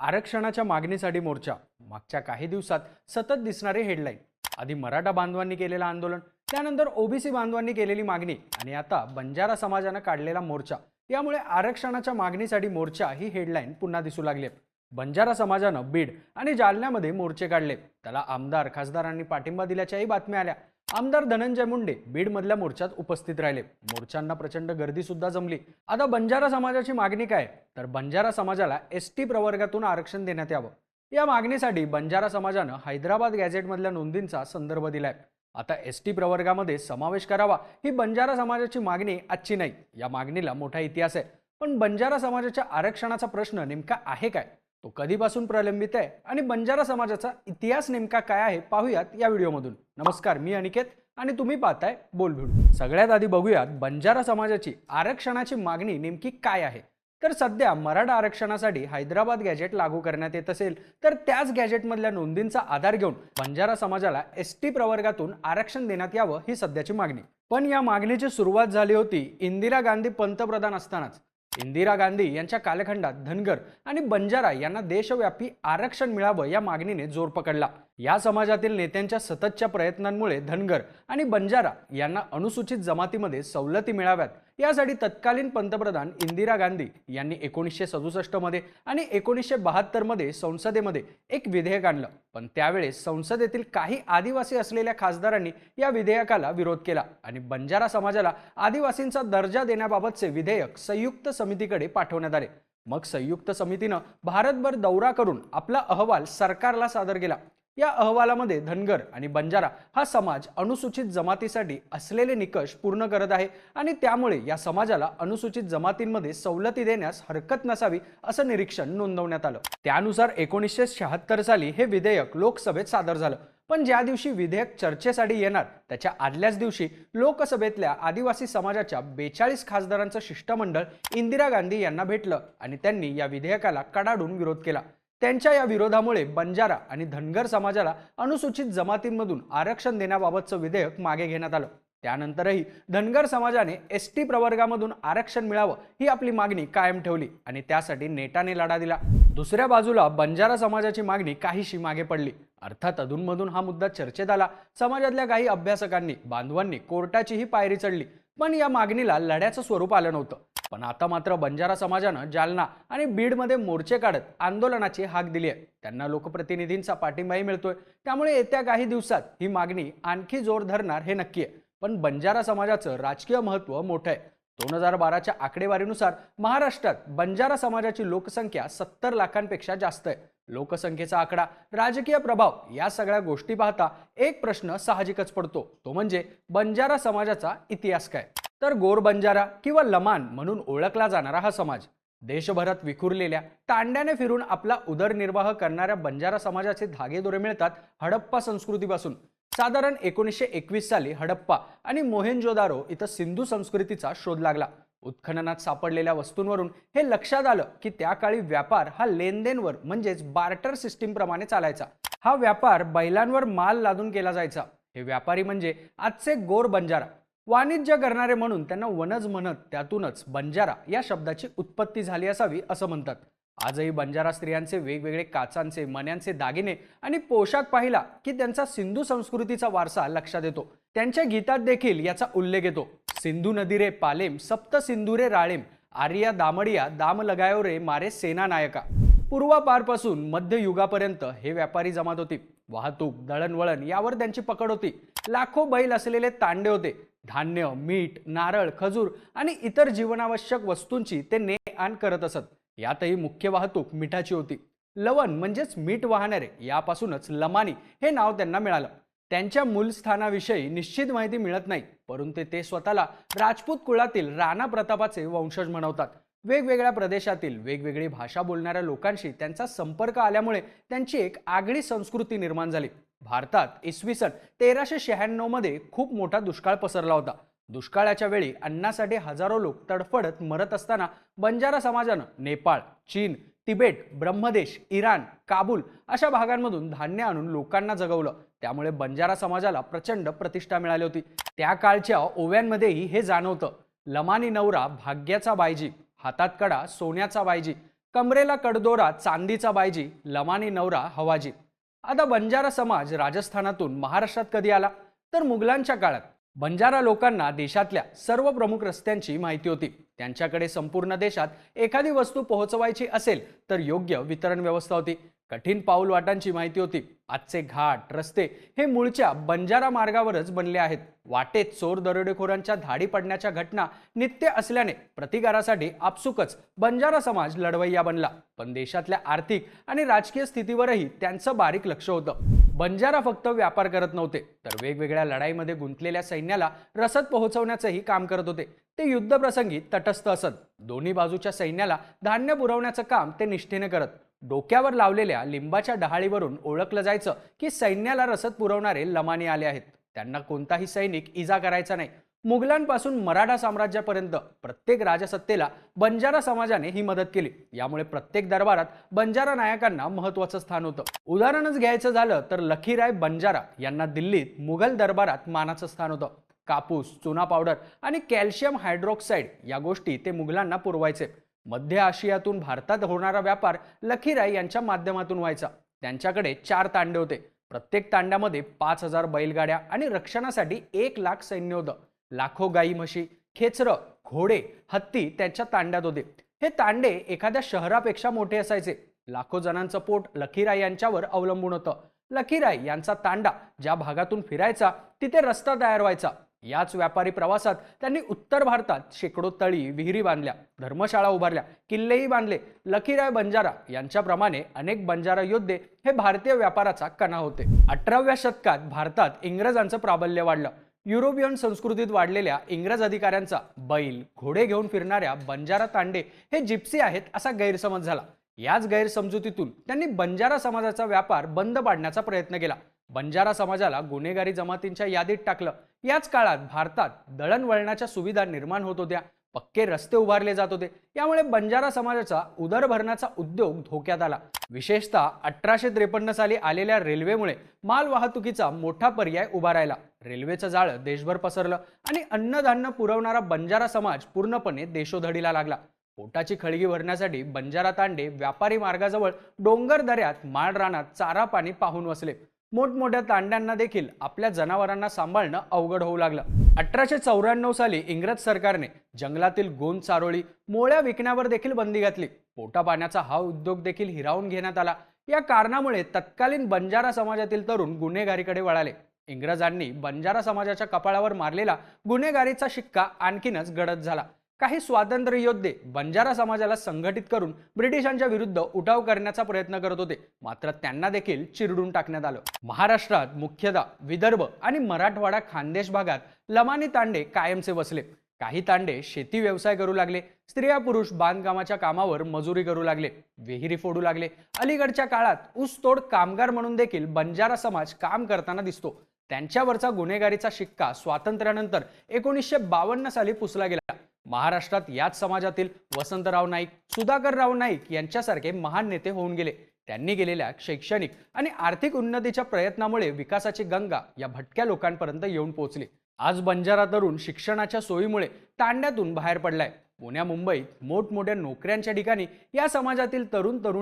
आरक्षणाच्या मागणीसाठी मोर्चा. मागच्या काही दिवसात सतत दिसणारे हेडलाईन आधी मराठा बांधवांनी केलेलं आंदोलन त्यानंतर ओबीसी बांधवांनी केलेली मागणी आणि आता बंजारा समाजानं काढलेला मोर्चा. यामुळे आरक्षणाच्या मागणीसाठी मोर्चा ही हेडलाईन पुन्हा दिसू लागली बंजारा समाजानं बीड आणि जालन्यामध्ये मोर्चे काढले. त्याला आमदार खासदारांनी पाठिंबा दिल्याच्याही बातम्या आल्या. आमदार धनंजय मुंडे बीडमधल्या मोर्चात उपस्थित राहिले. मोर्चांना प्रचंड गर्दी सुद्धा जमली. आता बंजारा समाजाची मागणी काय? तर बंजारा समाजाला एस टी प्रवर्गातून आरक्षण देण्यात यावं. या मागणीसाठी बंजारा समाजानं हैदराबाद गॅझेटमधल्या नोंदींचा संदर्भ दिलाय. आता एस टी प्रवर्गामध्ये समावेश करावा ही बंजारा समाजाची मागणी आजची नाही. या मागणीला मोठा इतिहास आहे. पण बंजारा समाजाच्या आरक्षणाचा प्रश्न नेमका आहे काय? तो कधीपासून प्रलंबित आहे आणि बंजारा समाजाचा इतिहास नेमका काय आहे पाहूयात या व्हिडिओमधून. नमस्कार मी अनिकेत आणि तुम्ही पाहताय बोलभिड. सगळ्यात आधी बघूयात बंजारा समाजाची आरक्षणाची मागणी नेमकी काय आहे? तर सध्या मराठा आरक्षणासाठी हैदराबाद गॅजेट लागू करण्यात येत असेल तर त्याच गॅजेटमधल्या नोंदींचा आधार घेऊन बंजारा समाजाला एस टी प्रवर्गातून आरक्षण देण्यात यावं ही सध्याची मागणी. पण या मागणीची सुरुवात झाली होती इंदिरा गांधी पंतप्रधान असतानाच. इंदिरा गांधी यांच्या कालखंडात धनगर आणि बंजारा यांना देशव्यापी आरक्षण मिळावं या मागणीने जोर पकडला. या समाजातील नेत्यांच्या सततच्या प्रयत्नांमुळे धनगर आणि बंजारा यांना अनुसूचित जमातीमध्ये सवलती मिळाव्यात. यासाठी तत्कालीन पंतप्रधान इंदिरा गांधी यांनी एकोणीसशे सदुसष्टमध्ये आणि एकोणीसशे बहात्तरमध्ये संसदेमध्ये एक विधेयक आणलं. पण त्यावेळेस संसदेतील काही आदिवासी असलेल्या खासदारांनी या विधेयकाला विरोध केला आणि बंजारा समाजाला आदिवासींचा दर्जा देण्याबाबतचे विधेयक संयुक्त समितीकडे पाठवण्यात आले. मग संयुक्त समितीनं भारतभर दौरा करून आपला अहवाल सरकारला सादर केला. या अहवालामध्ये धनगर आणि बंजारा हा समाज अनुसूचित जमातीसाठी असलेले निकष पूर्ण करत आहे आणि त्यामुळे या समाजाला अनुसूचित जमातींमध्ये सवलती देण्यास हरकत नसावी असं निरीक्षण नोंदवण्यात आलं. त्यानुसार एकोणीसशे शहात्तर साली हे विधेयक लोकसभेत सादर झालं. पण ज्या दिवशी विधेयक चर्चेसाठी येणार त्याच्या आदल्याच दिवशी लोकसभेतल्या आदिवासी समाजाच्या बेचाळीस खासदारांचं शिष्टमंडळ इंदिरा गांधी यांना भेटलं आणि त्यांनी या विधेयकाला कडाडून विरोध केला. त्यांच्या या विरोधामुळे बंजारा आणि धनगर समाजाला अनुसूचित जमातींमधून आरक्षण देण्याबाबतचं विधेयक मागे घेण्यात आलं. त्यानंतरही धनगर समाजाने एस टी प्रवर्गामधून आरक्षण मिळावं ही आपली मागणी कायम ठेवली आणि त्यासाठी नेटाने लढा दिला. दुसऱ्या बाजूला बंजारा समाजाची मागणी काहीशी मागे पडली. अर्थात अधूनमधून हा मुद्दा चर्चेत आला. समाजातल्या काही अभ्यासकांनी बांधवांनी कोर्टाचीही पायरी चढली. पण या मागणीला लढ्याचं स्वरूप आलं नव्हतं. पण आता मात्र बंजारा समाजानं जालना आणि बीडमध्ये मोर्चे काढत आंदोलनाची हाक दिली आहे त्यांना लोकप्रतिनिधींचा पाठिंबाही मिळतोय. त्यामुळे येत्या काही दिवसात ही मागणी आणखी जोर धरणार हे नक्की आहे. पण बंजारा समाजाचं राजकीय महत्त्व मोठं आहे. दोन हजार बाराच्या आकडेवारीनुसार महाराष्ट्रात बंजारा समाजाची लोकसंख्या सत्तर लाखांपेक्षा जास्त आहे. लोकसंख्येचा आकडा राजकीय प्रभाव या सगळ्या गोष्टी पाहता एक प्रश्न साहजिकच पडतो. तो म्हणजे बंजारा समाजाचा इतिहास काय? तर गोर बंजारा किंवा लमान म्हणून ओळखला जाणारा हा समाज. देशभरात विखुरलेल्या तांड्याने फिरून आपला उदरनिर्वाह करणाऱ्या बंजारा समाजाचे धागेदोरे मिळतात हडप्पा संस्कृतीपासून. साधारण एकोणीसशे एकवीस साली हडप्पा आणि मोहेंजोदारो इथं सिंधू संस्कृतीचा शोध लागला. उत्खननात सापडलेल्या वस्तूंवरून हे लक्षात आलं की त्या काळी व्यापार हा लेनदेनवर म्हणजेच बार्टर सिस्टीम प्रमाणे चालायचा. हा व्यापार बैलांवर माल लादून केला जायचा. हे व्यापारी म्हणजे आजचे गोर बंजारा. वाणिज्य करणारे म्हणून त्यांना वनज म्हणत त्यातूनच बंजारा या शब्दाची उत्पत्ती झाली असावी असं म्हणतात. आजही बंजारा स्त्रियांचे वेगवेगळे काचांचे मण्यांचे दागिने आणि पोशाख पाहिला की त्यांचा सिंधू संस्कृतीचा वारसा लक्षात येतो. त्यांच्या गीतात देखील याचा उल्लेख येतो. सिंधू नदी रे पालेम सप्त सिंधू रे राळेम आर्या दामडिया दाम लगायो रे मारे सेना नायका पूर्वापारपासून मध्ययुगापर्यंत हे व्यापारी जमात होती. वाहतूक दळणवळण यावर त्यांची पकड होती. लाखो बैल असलेले तांडे होते. धान्य मीठ नारळ खजूर आणि इतर जीवनावश्यक वस्तूंची ते ने आण करत असत. यातही मुख्य वाहतूक मिठाची होती. लवण म्हणजेच मीठ वाहणारे यापासूनच लमानी हे नाव त्यांना मिळालं. त्यांच्या मूलस्थानाविषयी निश्चित माहिती मिळत नाही परंतु ते स्वतःला राजपूत कुळातील राणा प्रतापाचे वंशज म्हणवतात. वेगवेगळ्या प्रदेशातील वेगवेगळी भाषा बोलणाऱ्या लोकांशी त्यांचा संपर्क आल्यामुळे त्यांची एक आगळी संस्कृती निर्माण झाली. भारतात इसवी सन तेराशे शहाण्णवमध्ये खूप मोठा दुष्काळ पसरला होता. दुष्काळाच्या वेळी अन्नासाठी हजारो लोक तडफडत मरत असताना बंजारा समाजानं नेपाळ चीन तिबेट ब्रह्मदेश इराण काबूल अशा भागांमधून धान्य आणून लोकांना जगवलं. त्यामुळे बंजारा समाजाला प्रचंड प्रतिष्ठा मिळाली होती. त्या काळच्या ओव्यांमध्येही हे जाणवतं. लमानी नवरा भाग्याचा बायजी हातात कडा सोन्याचा बायजी कमरेला कडदोरा चांदीचा बायजी लमानी नवरा हवाजी. आता बंजारा समाज राजस्थानातून महाराष्ट्रात कधी आला? तर मुघलांच्या काळात. बंजारा लोकांना देशातल्या सर्व प्रमुख रस्त्यांची माहिती होती. त्यांच्याकडे संपूर्ण देशात एखादी वस्तू पोहोचवायची असेल तर योग्य वितरण व्यवस्था होती. कठीण पाऊल वाटांची माहिती होती. आजचे घाट रस्ते हे मूळच्या बंजारा मार्गावरच बनले आहेत. वाटेत चोर दरोडेखोरांच्या धाडी पडण्याच्या घटना नित्य असल्याने प्रतिकारासाठी आपसुकच बंजारा समाज लढवय्या बनला. पण देशातल्या आर्थिक आणि राजकीय स्थितीवरही त्यांचं बारीक लक्ष होतं. बंजारा फक्त व्यापार करत नव्हते तर वेगवेगळ्या लढाईमध्ये गुंतलेल्या सैन्याला रसद पोहोचवण्याचंही काम करत होते. ते युद्धप्रसंगी तटस्थ असत. दोन्ही बाजूच्या सैन्याला धान्य पुरवण्याचं काम ते निष्ठेने करत. डोक्यावर लावलेल्या लिंबाच्या डहाळीवरून ओळखलं जायचं की सैन्याला रसद पुरवणारे लमाने आले आहेत. त्यांना कोणताही सैनिक इजा करायचा नाही. मुघलांपासून मराठा साम्राज्यापर्यंत प्रत्येक राजसत्तेला बंजारा समाजाने ही मदत केली. यामुळे प्रत्येक दरबारात बंजारा नायकांना महत्वाचं स्थान होतं. उदाहरणच घ्यायचं झालं तर लखीराय बंजारा यांना दिल्लीत मुघल दरबारात मानाचं स्थान होतं. कापूस चुना पावडर आणि कॅल्शियम हायड्रोक्साईड या गोष्टी ते मुघलांना पुरवायचे. मध्य आशियातून भारतात होणारा व्यापार लखीराय यांच्या माध्यमातून व्हायचा. त्यांच्याकडे चार तांडे होते. प्रत्येक तांड्यामध्ये पाच हजार बैलगाड्या आणि रक्षणासाठी एक लाख सैन्य होतं. लाखो गाई म्हशी खेचरं घोडे हत्ती त्यांच्या तांड्यात होते. हे तांडे एखाद्या शहरापेक्षा मोठे असायचे. लाखो जणांचं पोट लखीराय यांच्यावर अवलंबून होतं. लखीराय यांचा तांडा ज्या भागातून फिरायचा तिथे रस्ता तयार व्हायचा. याच व्यापारी प्रवासात त्यांनी उत्तर भारतात शेकडो तळी विहिरी बांधल्या धर्मशाळा उभारल्या किल्लेही बांधले. लखीराय बंजारा यांच्याप्रमाणे अनेक बंजारा योद्धे हे भारतीय व्यापाराचा कणा होते. अठराव्या शतकात भारतात इंग्रजांचं प्राबल्य वाढलं. युरोपियन संस्कृतीत वाढलेल्या इंग्रज अधिकाऱ्यांचा बैल घोडे घेऊन फिरणाऱ्या बंजारा तांडे हे जिप्सी आहेत असा गैरसमज झाला. याच गैरसमजुतीतून त्यांनी बंजारा समाजाचा व्यापार बंद पाडण्याचा प्रयत्न केला. बंजारा समाजाला गुन्हेगारी जमातींच्या यादीत टाकलं. याच काळात भारतात दळणवळणाच्या सुविधा निर्माण होत होत्या. पक्के रस्ते उभारले जात होते. यामुळे बंजारा समाजाचा उदरभरणाचा उद्योग धोक्यात आला. विशेषतः अठराशे त्रेपन्न साली आलेल्या रेल्वेमुळे माल वाहतुकीचा मोठा पर्याय उभा राहिला. रेल्वेचं जाळं देशभर पसरलं आणि अन्नधान्य पुरवणारा बंजारा समाज पूर्णपणे देशोधडीला लागला. पोटाची खळगी भरण्यासाठी बंजारा तांडे व्यापारी मार्गाजवळ डोंगर दऱ्यात माळ रानात चारा पाणी पाहून वसले मोठमोठ्या तांड्यांना देखील आपल्या जनावरांना सांभाळणं अवघड होऊ लागलं. अठराशे चौऱ्याण्णव साली इंग्रज सरकारने जंगलातील गोंद चारोळी मोळ्या विकण्यावर देखील बंदी घातली. पोटा पाण्याचा हा उद्योग देखील हिरावून घेण्यात आला. या कारणामुळे तत्कालीन बंजारा समाजातील तरुण गुन्हेगारीकडे वळाले. इंग्रजांनी बंजारा समाजाच्या कपाळावर मारलेला गुन्हेगारीचा शिक्का आणखीनच गडद झाला. काही स्वातंत्र्य योद्धे बंजारा समाजाला संघटित करून ब्रिटिशांच्या विरुद्ध उठाव करण्याचा प्रयत्न करत होते. मात्र त्यांना देखील चिरडून टाकण्यात आलं. महाराष्ट्रात मुख्यतः विदर्भ आणि मराठवाडा खानदेश भागात लमानी तांडे कायमचे वसले. काही तांडे शेती व्यवसाय करू लागले. स्त्रिया पुरुष बांधकामाच्या कामावर मजुरी करू लागले. विहिरी फोडू लागले. अलीकडच्या काळात ऊसतोड कामगार म्हणून देखील बंजारा समाज काम करताना दिसतो. त्यांच्यावरचा गुन्हेगारीचा शिक्का स्वातंत्र्यानंतर एकोणीसशे बावन्न साली पुसला गेला. महाराष्ट्रात याच समाजातील वसंतराव नाईक सुधाकरराव नाईक यांच्यासारखे महान नेते होऊन गेले. त्यांनी केलेल्या शैक्षणिक आणि आर्थिक उन्नतीच्या प्रयत्नामुळे विकासाची गंगा या भटक्या लोकांपर्यंत येऊन पोहोचली. आज बंजारा तरुण शिक्षणाच्या सोयीमुळे तांड्यातून बाहेर पडलाय. पुण्या मुंबईत मोठमोठ्या नोकऱ्यांच्या ठिकाणी या समाजातील तरुण तरुण